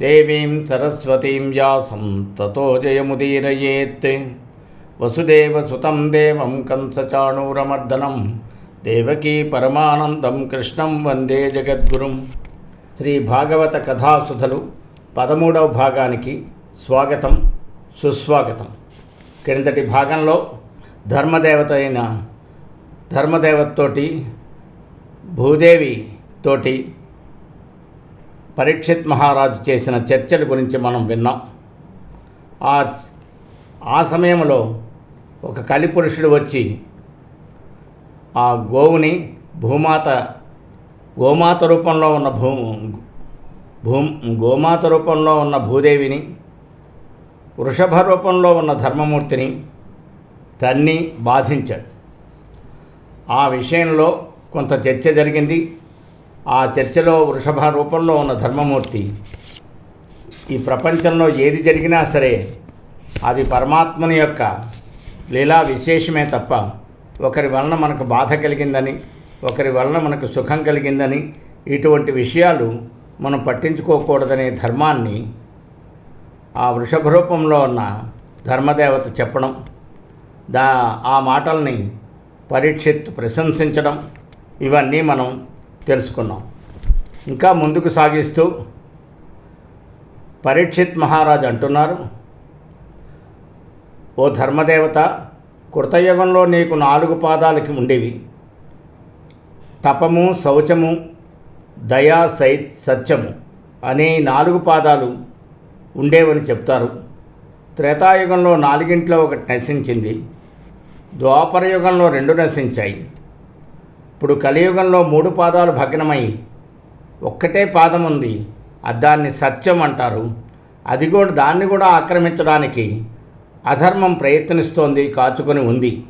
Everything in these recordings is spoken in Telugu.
దేవీం సరస్వతీం వ్యాసం తతో జయముదీరయేత్. వసుదేవసుతం దేవం కంసచాణూరమర్దనం దేవకీ పరమానందం కృష్ణం వందే జగద్గురుం. శ్రీ భాగవత కథాసుధలు పదమూడవ భాగానికి స్వాగతం సుస్వాగతం. క్రిందటి భాగంలో ధర్మదేవత అయిన ధర్మదేవతతోటి భూదేవి తోటి పరీక్షిత్ మహారాజు చేసిన చర్చల గురించి మనం విన్నాం. ఆ ఆ సమయంలో ఒక కలిపురుషుడు వచ్చి ఆ గోవుని భూమాత గోమాత రూపంలో ఉన్న భూ భూ గోమాత రూపంలో ఉన్న భూదేవిని వృషభ రూపంలో ఉన్న ధర్మమూర్తిని తన్ని బాధించాడు. ఆ విషయంలో కొంత చర్చ జరిగింది. ఆ చర్చలో వృషభ రూపంలో ఉన్న ధర్మమూర్తి ఈ ప్రపంచంలో ఏది జరిగినా సరే అది పరమాత్మని యొక్క లీలా విశేషమే తప్ప ఒకరి వలన మనకు బాధ కలిగిందని ఒకరి వలన మనకు సుఖం కలిగిందని ఇటువంటి విషయాలు మనం పట్టించుకోకూడదనే ధర్మాన్ని ఆ వృషభ రూపంలో ఉన్న ధర్మదేవత చెప్పడం దా ఆ మాటల్ని పరీక్షిత్ ప్రశంసించడం ఇవన్నీ మనం తెలుసుకున్నాం. ఇంకా ముందుకు సాగిస్తూ పరీక్షిత్ మహారాజ్ అంటున్నారు ఓ ధర్మదేవత కృతయుగంలో నీకు నాలుగు పాదాలకి ఉండేవి. తపము శౌచము దయా సై సత్యము అనే నాలుగు పాదాలు ఉండేవని చెప్తారు. త్రేతాయుగంలో నాలుగింట్లో ఒకటి నశించింది ద్వాపర యుగంలో రెండు నశించాయి. ఇప్పుడు కలియుగంలో మూడు పాదాలు భగ్నమై ఒక్కటే పాదం ఉంది. అది దాన్ని సత్యం అంటారు. అది కూడా దాన్ని కూడా ఆక్రమించడానికి అధర్మం ప్రయత్నిస్తోంది కాచుకొని ఉంది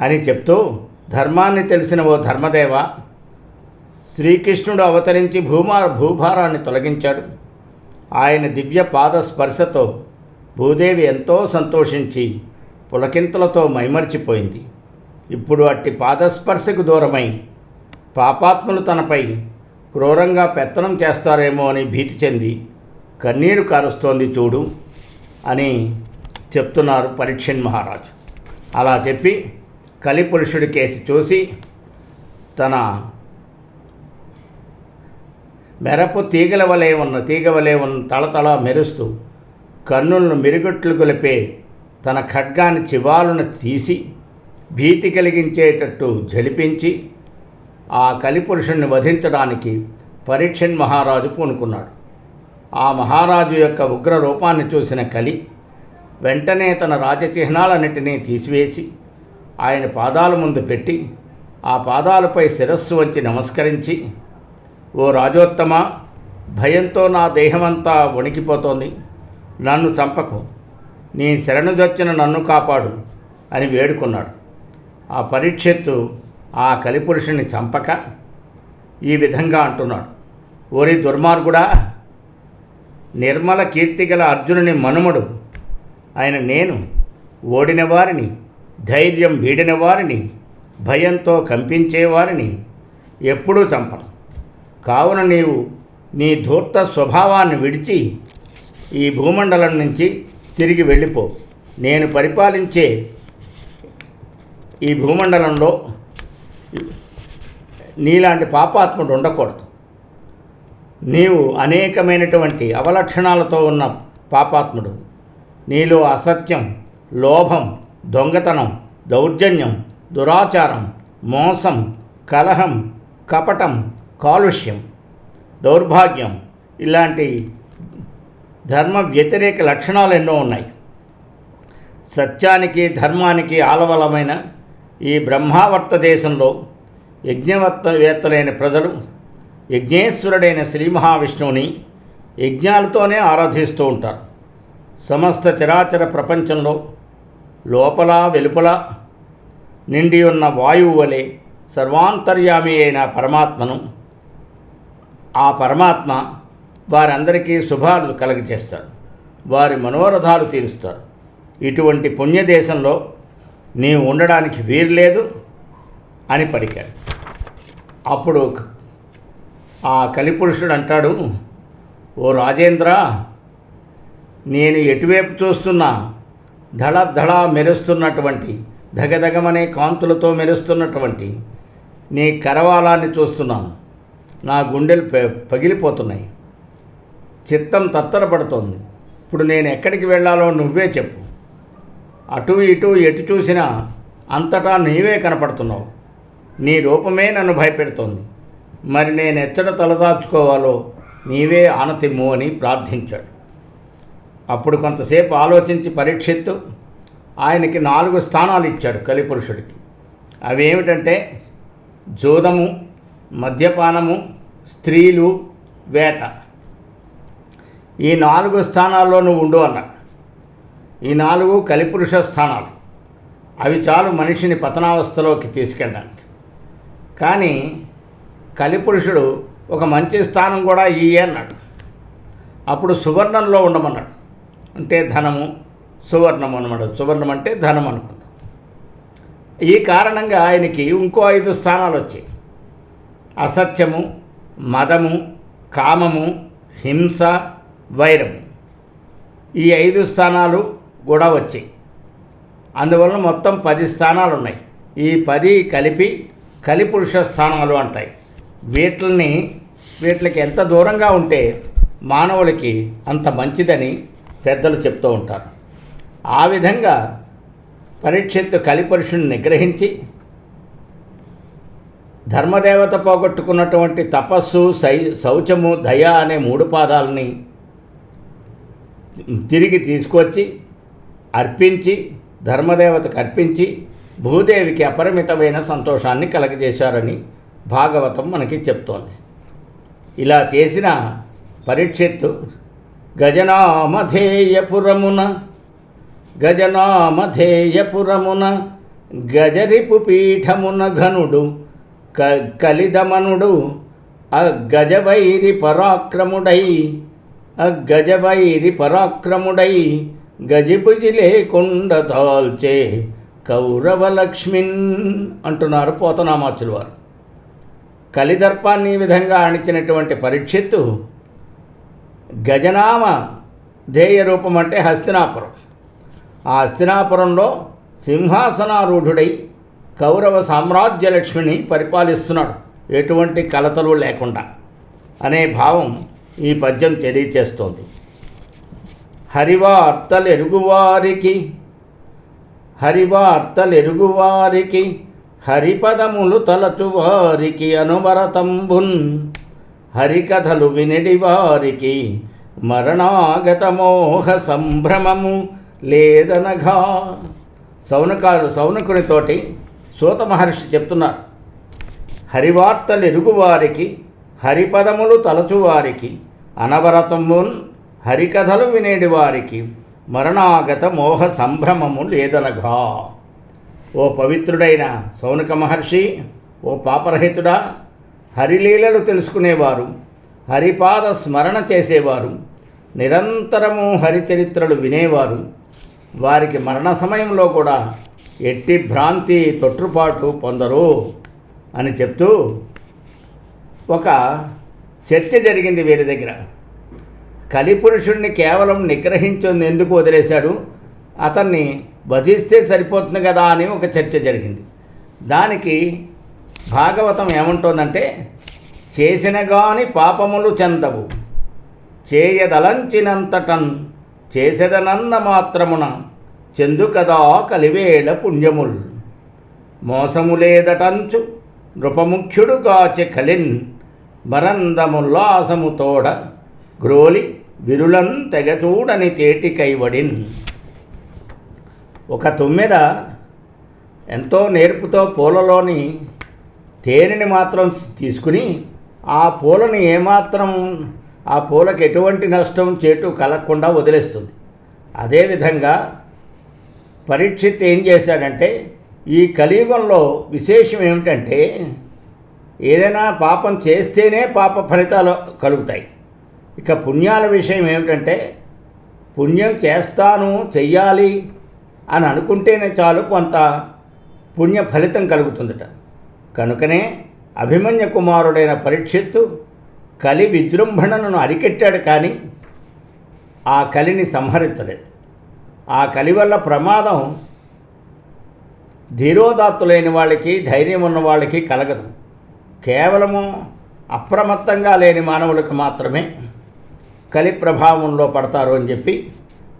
అని చెప్తూ ధర్మాన్ని తెలిసిన ఓ ధర్మదేవ శ్రీకృష్ణుడు అవతరించి భూమా భూభారాన్ని తొలగించాడు. ఆయన దివ్య పాద స్పర్శతో భూదేవి ఎంతో సంతోషించి పులకింతలతో మైమర్చిపోయింది. ఇప్పుడు అట్టి పాదస్పర్శకు దూరమై పాపాత్ములు తనపై క్రూరంగా పెత్తనం చేస్తారేమో అని భీతి చెంది కన్నీరు కారుస్తోంది చూడు అని చెప్తున్నారు పరీక్షన్ మహారాజు. అలా చెప్పి కలిపురుషుడి కేసి చూసి తన మెరపు తీగల వలె ఉన్న తీగ వలె ఉన్న తళతళ మెరుస్తూ కన్నులను మిరుగట్లు గొలిపే తన ఖడ్గాన్ని చివాలును తీసి భీతి కలిగించేటట్టు జలిపించి ఆ కలిపురుషుణ్ణి వధించడానికి పరీక్షన్ మహారాజు పూనుకున్నాడు. ఆ మహారాజు యొక్క ఉగ్ర రూపాన్ని చూసిన కలి వెంటనే తన రాజచిహ్నాలన్నిటినీ తీసివేసి ఆయన పాదాల ముందు పెట్టి ఆ పాదాలపై శిరస్సు వంచి నమస్కరించి ఓ రాజోత్తమ భయంతో నా దేహమంతా వణికిపోతోంది. నన్ను చంపకు. నీ శరణుదొచ్చిన నన్ను కాపాడు అని వేడుకున్నాడు. ఆ పరీక్షత్తు ఆ కలిపురుషుని చంపక ఈ విధంగా అంటున్నాడు. ఓరి దుర్మార్గుడా నిర్మల కీర్తి గల అర్జునుని మనుమడు ఆయన నేను ఓడిన వారిని ధైర్యం వీడిన వారిని భయంతో కంపించేవారిని ఎప్పుడూ చంపను. కావున నీవు నీ ధూర్త స్వభావాన్ని విడిచి ఈ భూమండలం నుంచి తిరిగి వెళ్ళిపో. నేను పరిపాలించే ఈ భూమండలంలో నీలాంటి పాపాత్ముడు ఉండకూడదు. నీవు అనేకమైనటువంటి అవలక్షణాలతో ఉన్న పాపాత్ముడు. నీలో అసత్యం లోభం దొంగతనం దౌర్జన్యం దురాచారం మోసం కలహం కపటం కాలుష్యం దౌర్భాగ్యం ఇలాంటి ధర్మ వ్యతిరేక లక్షణాలు ఎన్నో ఉన్నాయి. సత్యానికి ధర్మానికి ఆలవలమైన ఈ బ్రహ్మావర్త దేశంలో యజ్ఞవత్తవేత్తలైన ప్రజలు యజ్ఞేశ్వరుడైన శ్రీ మహావిష్ణువుని యజ్ఞాలతోనే ఆరాధిస్తూ ఉంటారు. సమస్త చరాచర ప్రపంచంలో లోపల వెలుపల నిండి ఉన్న వాయువు వలె సర్వాంతర్యామి అయిన పరమాత్మను ఆ పరమాత్మ వారందరికీ శుభాలు కలగజేస్తారు వారి మనోరథాలు తీరుస్తారు. ఇటువంటి పుణ్యదేశంలో నీవు ఉండడానికి వీలు లేదు అని పలికాడు. అప్పుడు ఆ కలిపురుషుడు అంటాడు ఓ రాజేంద్ర నేను ఎటువైపు చూస్తున్నా ధడ ధడ మెరుస్తున్నటువంటి ధగధగమనే కాంతులతో మెరుస్తున్నటువంటి నీ కరవాలాన్ని చూస్తున్నాను. నా గుండెలు పగిలిపోతున్నాయి. చిత్తం తత్తరపడుతోంది. ఇప్పుడు నేను ఎక్కడికి వెళ్ళాలో నువ్వే చెప్పు. అటు ఇటు ఎటు చూసినా అంతటా నీవే కనపడుతున్నావు. నీ రూపమే నన్ను భయపెడుతోంది. మరి నేను ఎచ్చట తలదాచుకోవాలో నీవే ఆనతిమ్ము అని ప్రార్థించాడు. అప్పుడు కొంతసేపు ఆలోచించి పరీక్షిత్తు ఆయనకి నాలుగు స్థానాలు ఇచ్చాడు కలిపురుషుడికి. అవి ఏమిటంటే జోదము మద్యపానము స్త్రీలు వేట. ఈ నాలుగు స్థానాల్లో నువ్వు ఉండు అన్నాడు. ఈ నాలుగు కలిపురుష స్థానాలు. అవి చాలు మనిషిని పతనావస్థలోకి తీసుకెళ్ళడానికి. కానీ కలిపురుషుడు ఒక మంచి స్థానం కూడా ఇయ్యే అన్నాడు. అప్పుడు సువర్ణంలో ఉండమన్నాడు. అంటే ధనము సువర్ణం అనమాట సువర్ణం అంటే ధనం అనుకుందాం. ఈ కారణంగా ఆయనకి ఇంకో ఐదు స్థానాలు వచ్చాయి. అసత్యము మదము కామము హింస వైరము. ఈ ఐదు స్థానాలు కూడా వచ్చాయి అందువలన మొత్తం పది స్థానాలు ఉన్నాయి ఈ పది కలిపి కలిపురుష స్థానాలు అంటాయి. వీటిని వీటికి ఎంత దూరంగా ఉంటే మానవులకి అంత మంచిదని పెద్దలు చెప్తూ ఉంటారు. ఆ విధంగా పరీక్షత్తు కలిపురుషుని నిగ్రహించి ధర్మదేవత పోగొట్టుకున్నటువంటి తపస్సు సై శౌచము దయ అనే మూడు పాదాలని తిరిగి తీసుకొచ్చి అర్పించి ధర్మదేవతకు అర్పించి భూదేవికి అపరిమితమైన సంతోషాన్ని కలగజేశారని భాగవతం మనకి చెప్తోంది. ఇలా చేసిన పరీక్షిత్తు గజనామధేయపురమున గజనామధేయపురమున గజరిపు పీఠమున ఘనుడు క కలిదమనుడు అగజవైరి పరాక్రముడై అగజవైరి పరాక్రముడై గజిపుజి లేకుండా దాల్చే కౌరవలక్ష్మిన్ అంటున్నారు పోతనామాచులు వారు. కలిదర్పాన్ని ఈ విధంగా అణిచినటువంటి పరీక్షిత్తు గజనామ ధ్యేయ రూపం అంటే హస్తినాపురం. ఆ హస్తినాపురంలో సింహాసనారూఢుడై కౌరవ సామ్రాజ్యలక్ష్మిని పరిపాలిస్తున్నాడు. ఎటువంటి కలతలు లేకుండా. అనే భావం ఈ పద్యం తెలియచేస్తోంది. హరివార్తలెరుగువారికి హరివార్తలెరుగువారికి హరిపదములు తలచువారికి అనువరతంబున్. హరికథలు వినిడి వారికి మరణాగత మోహ సంభ్రమము లేదనగా. సౌనకారు సౌనకునితోటి సూత మహర్షి చెప్తున్నారు. హరివార్తలు ఎరుగువారికి హరిపదములు తలచువారికి అనవరతమున్ హరికథలు వినేడి వారికి మరణాగత మోహ సంభ్రమము లేదనగా. ఓ పవిత్రుడైన సౌనక మహర్షి ఓ పాపరహితుడా హరిలీలలు తెలుసుకునేవారు హరిపాద స్మరణ చేసేవారు నిరంతరము హరిచరిత్రలు వినేవారు. వారికి మరణ సమయంలో కూడా ఎట్టి భ్రాంతి తొట్టుపాటు పొందరు అని చెప్తూ ఒక చర్చ జరిగింది వీరి దగ్గర. కలిపురుషుణ్ణి కేవలం నిగ్రహించింది ఎందుకు వదిలేశాడు అతన్ని వధిస్తే సరిపోతుంది కదా అని ఒక చర్చ జరిగింది. దానికి భాగవతం ఏమంటోందంటే చేసిన గాని పాపములు చెందవు చేయదలంచినంతటన్ చేసేదనంద మాత్రమున చెందు కదా కలివేళ పుణ్యముల్. మోసము లేదటంచు నృపముఖ్యుడు గాచె కలిన్ మరందముల్లాసము తోడ గ్రోలి విరులం తెగచూడని తేటి కైవడిన్ ఒక తుమ్మెద ఎంతో నేర్పుతో పూలలోని తేనెని మాత్రం తీసుకుని ఆ పూలని ఏమాత్రం ఆ పూలకు ఎటువంటి నష్టం చేటు కలగకుండా వదిలేస్తుంది. అదేవిధంగా పరీక్షిత్ ఏం చేశాడంటే ఈ కలియుగంలో విశేషం ఏమిటంటే ఏదైనా పాపం చేస్తేనే పాప ఫలితాలు కలుగుతాయి. ఇక పుణ్యాల విషయం ఏమిటంటే పుణ్యం చేస్తాను చెయ్యాలి అని అనుకుంటేనే చాలు కొంత పుణ్య ఫలితం కలుగుతుందట. కనుకనే అభిమన్య కుమారుడైన పరీక్షిత్తు కలి విజృంభణను అరికెట్టాడు కానీ ఆ కలిని సంహరించలేదు. ఆ కలి వల్ల ప్రమాదం ధీరోదాత్తులైన వాళ్ళకి ధైర్యం ఉన్న వాళ్ళకి కలగదు. కేవలము అప్రమత్తంగా లేని మానవులకు మాత్రమే కలి ప్రభావంలో పడతారు అని చెప్పి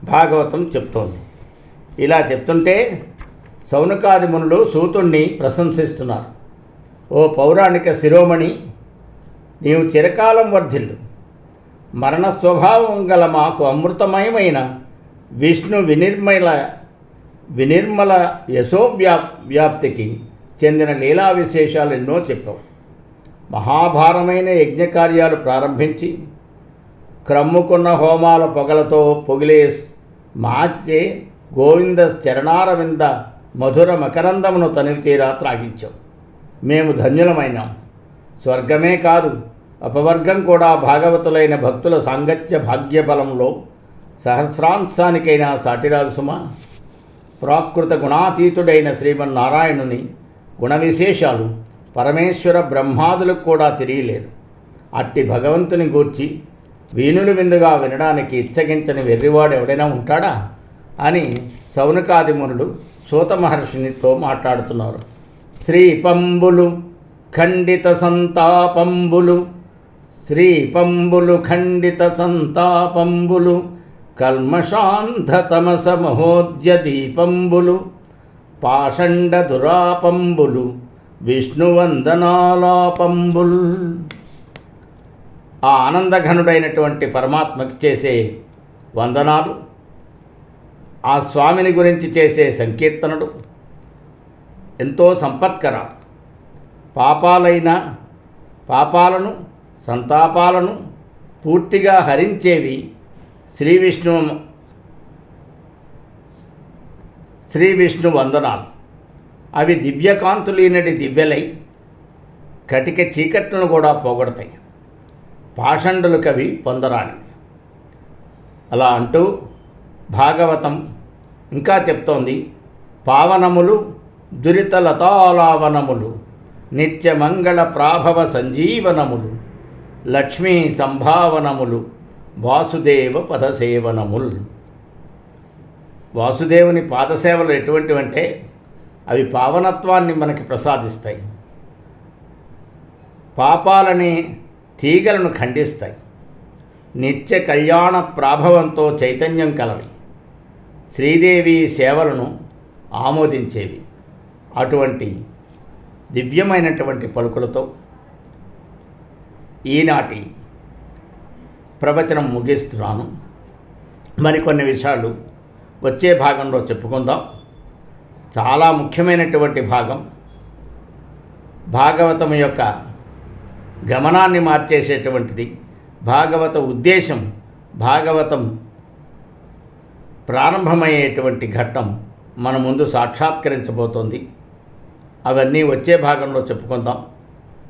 భాగవతం చెప్తోంది. ఇలా చెప్తుంటే సౌనకాది మునులు సూతుణ్ణి ప్రశంసిస్తున్నారు. ఓ పౌరాణిక శిరోమణి నీవు చిరకాలం వర్ధిల్లు. మరణ స్వభావం గల మాకు అమృతమయమైన విష్ణు వినిర్మల వినిర్మల యశోవ్యా వ్యాప్తికి చెందిన లీలా విశేషాలు ఎన్నో చెప్పావు. మహాభారమైన యజ్ఞకార్యాలు ప్రారంభించి క్రమ్ముకున్న హోమాల పొగలతో పొగిలే మార్చే గోవింద చరణారవింద మధుర మకరందమును తనివి తీరా త్రాగించాం మేము ధన్యులమైనాం. స్వర్గమే కాదు అపవర్గం కూడా భాగవతులైన భక్తుల సాంగత్య భాగ్యబలంలో సహస్రాంశానికైనా సాటిరాదు సుమ. ప్రాకృత గుణాతీతుడైన శ్రీమన్నారాయణుని గుణ విశేషాలు పరమేశ్వర బ్రహ్మాదులకు కూడా తెలియలేదు. అట్టి భగవంతుని గూర్చి వీణులు విందుగా వినడానికి ఇచ్చగించని వెర్రివాడు ఎవడైనా ఉంటాడా? అని సౌనకాదిమునులు సూత మహర్షినితో మాట్లాడుతున్నారు. శ్రీ పంబులు ఖండిత సంతాపంబులు శ్రీ పంబులు ఖండిత సంతాపంబులు కల్మషాంధతమస మహోద్య దీపంబులు పాషండ దురాపంబులు విష్ణువందనాలాపంబుల్. ఆ ఆనందఘనుడైనటువంటి పరమాత్మకి చేసే వందనాలు ఆ స్వామిని గురించి చేసే సంకీర్తనలు ఎంతో సంపత్కర పాపాలైన పాపాలను సంతాపాలను పూర్తిగా హరించేవి శ్రీ విష్ణు శ్రీ విష్ణు వందనాలు. అవి దివ్యకాంతులీనటి దివ్యలై కటిక చీకట్లను కూడా పోగొడతాయి. పాషండులు కవి పొందరాని. అలా అంటూ భాగవతం ఇంకా చెప్తోంది. పావనములు దురిత లతాలావనములు నిత్యమంగళ ప్రాభవ సంజీవనములు లక్ష్మీ సంభావనములు వాసుదేవ పదసేవనములు. వాసుదేవుని పాదసేవలు ఎటువంటివంటే అవి పావనత్వాన్ని మనకి ప్రసాదిస్తాయి. పాపాలని తీగలను ఖండిస్తాయి. నిత్య కళ్యాణ ప్రాభవంతో చైతన్యం కలవి. శ్రీదేవి సేవలను ఆమోదించేవి. అటువంటి దివ్యమైనటువంటి పలుకులతో ఈనాటి ప్రవచనం ముగిస్తున్నాను. మరికొన్ని విషయాలు వచ్చే భాగంలో చెప్పుకుందాం. చాలా ముఖ్యమైనటువంటి భాగం. భాగవతం యొక్క గమనాన్ని మార్చేసేటువంటిది. భాగవత ఉద్దేశం భాగవతం ప్రారంభమయ్యేటువంటి ఘట్టం మన ముందు సాక్షాత్కరించబోతోంది. అవన్నీ వచ్చే భాగంలో చెప్పుకుందాం.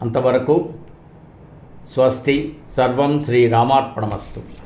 అంతవరకు స్వస్తి సర్వం శ్రీరామార్పణమస్తు.